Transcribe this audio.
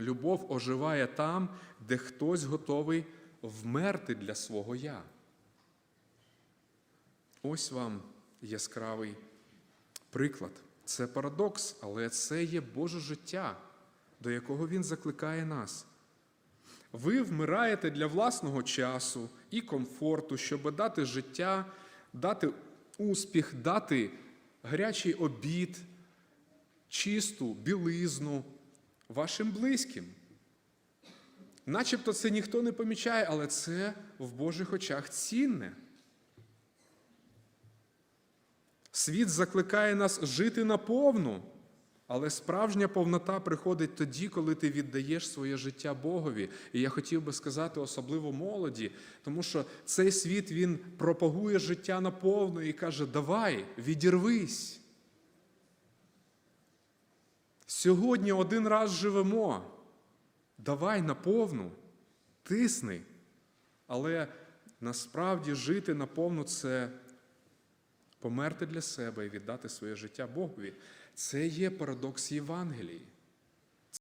Любов оживає там, де хтось готовий вмерти для свого я. Ось вам яскравий приклад. Це парадокс, але це є Боже життя, до якого Він закликає нас. Ви вмираєте для власного часу і комфорту, щоб дати життя, дати успіх, дати гарячий обід, чисту білизну вашим близьким. Начебто це ніхто не помічає, але це в Божих очах цінне. Світ закликає нас жити наповну, але справжня повнота приходить тоді, коли ти віддаєш своє життя Богові. І я хотів би сказати, особливо молоді, тому що цей світ він пропагує життя наповну і каже: давай, відірвись. Сьогодні один раз живемо. Давай наповну, тисни. Але насправді жити наповну це померти для себе і віддати своє життя Богові. Це є парадокс Євангелії.